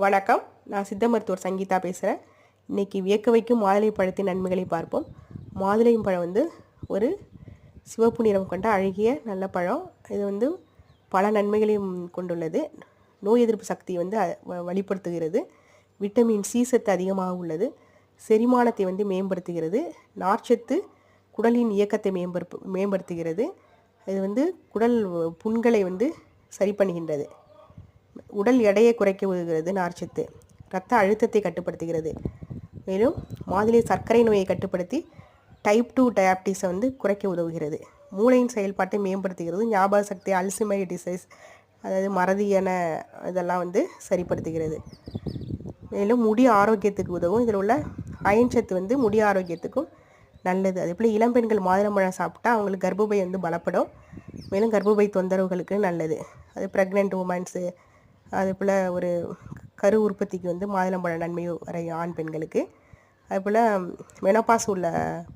வணக்கம். நான் சித்த மருத்துவர் சங்கீதா பேசுகிறேன் இன்றைக்கி வியக்க வைக்கும் மாதுளை பழத்தின் நன்மைகளை பார்ப்போம். மாதுளையும் பழம் வந்து ஒரு சிவப்பு நிறம் கொண்ட அழகிய நல்ல பழம். இது வந்து பல நன்மைகளையும் கொண்டுள்ளது. நோய் எதிர்ப்பு சக்தியை வந்து வ- வலிப்படுத்துகிறது. விட்டமின் சி சத்து அதிகமாக உள்ளது. செரிமானத்தை வந்து மேம்படுத்துகிறது. நார்ச்சத்து குடலின் இயக்கத்தை மேம்படுத்து மேம்படுத்துகிறது. இது வந்து குடல் புண்களை வந்து சரி பண்ணுகின்றது. உடல் எடையை குறைக்க உதவுகிறது நார்ச்சத்து. இரத்த அழுத்தத்தை கட்டுப்படுத்துகிறது. மேலும் மாதிரி சர்க்கரை நோயை கட்டுப்படுத்தி டைப் டூ டயாபிட்டிஸை வந்து குறைக்க உதவுகிறது. மூளையின் செயல்பாட்டை மேம்படுத்துகிறது. ஞாபக சக்தி அல்சிமை டிசைஸ் அதாவது மறதியான இதெல்லாம் வந்து சரிப்படுத்துகிறது. மேலும் முடி ஆரோக்கியத்துக்கு உதவும். இதில் உள்ள அயன் சத்து வந்து முடி ஆரோக்கியத்துக்கும் நல்லது. அதே போல் இளம்பெண்கள் மாதுளம்பழம் சாப்பிட்டா அவங்களுக்கு கர்ப்பப்பை வந்து பலப்படும். மேலும் கர்ப்பப்பை தொந்தரவுகளுக்கு நல்லது. அது ப்ரெக்னென்ட் உமன்ஸு அதே போல் ஒரு கரு உற்பத்திக்கு வந்து மாதுளம்பழம் நன்மை வரைய ஆண் பெண்களுக்கு. அதே போல் மெனப்பாஸ் உள்ள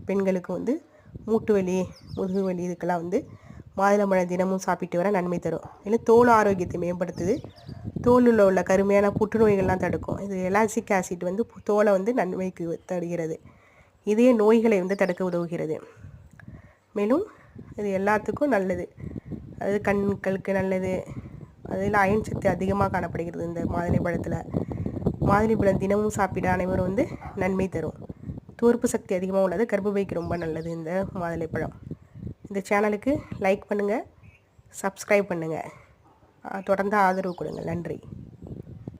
பெண்களுக்கு வந்து மூட்டு வலி முதுகு வலி இதுக்கெல்லாம் வந்து மாதுளம்பழம் தினமும் சாப்பிட்டு வர நன்மை தரும். இல்லை தோல் ஆரோக்கியத்தை மேம்படுத்துது. தோலில் உள்ள கருமையான புற்றுநோய்கள்லாம் தடுக்கும். இது எலாசிக் ஆசிட் வந்து தோலை வந்து நன்மைக்கு தருகிறது. இதே நோய்களை வந்து தடுக்க உதவுகிறது. மேலும் இது எல்லாத்துக்கும் நல்லது. அது கண்களுக்கு நல்லது. அதில் அயன் சத்து அதிகமாக காணப்படுகிறது இந்த மாதுளை பழத்தில். மாதுளை பழம் தினமும் சாப்பிட அனைவரும் வந்து நன்மை தரும். தூர்ப்பு சக்தி அதிகமாக உள்ளது. கர்ப்பப்பைக்கு ரொம்ப நல்லது இந்த மாதுளை பழம். இந்த சேனலுக்கு லைக் பண்ணுங்கள் சப்ஸ்கிரைப் பண்ணுங்கள் தொடர்ந்து ஆதரவு கொடுங்க. நன்றி.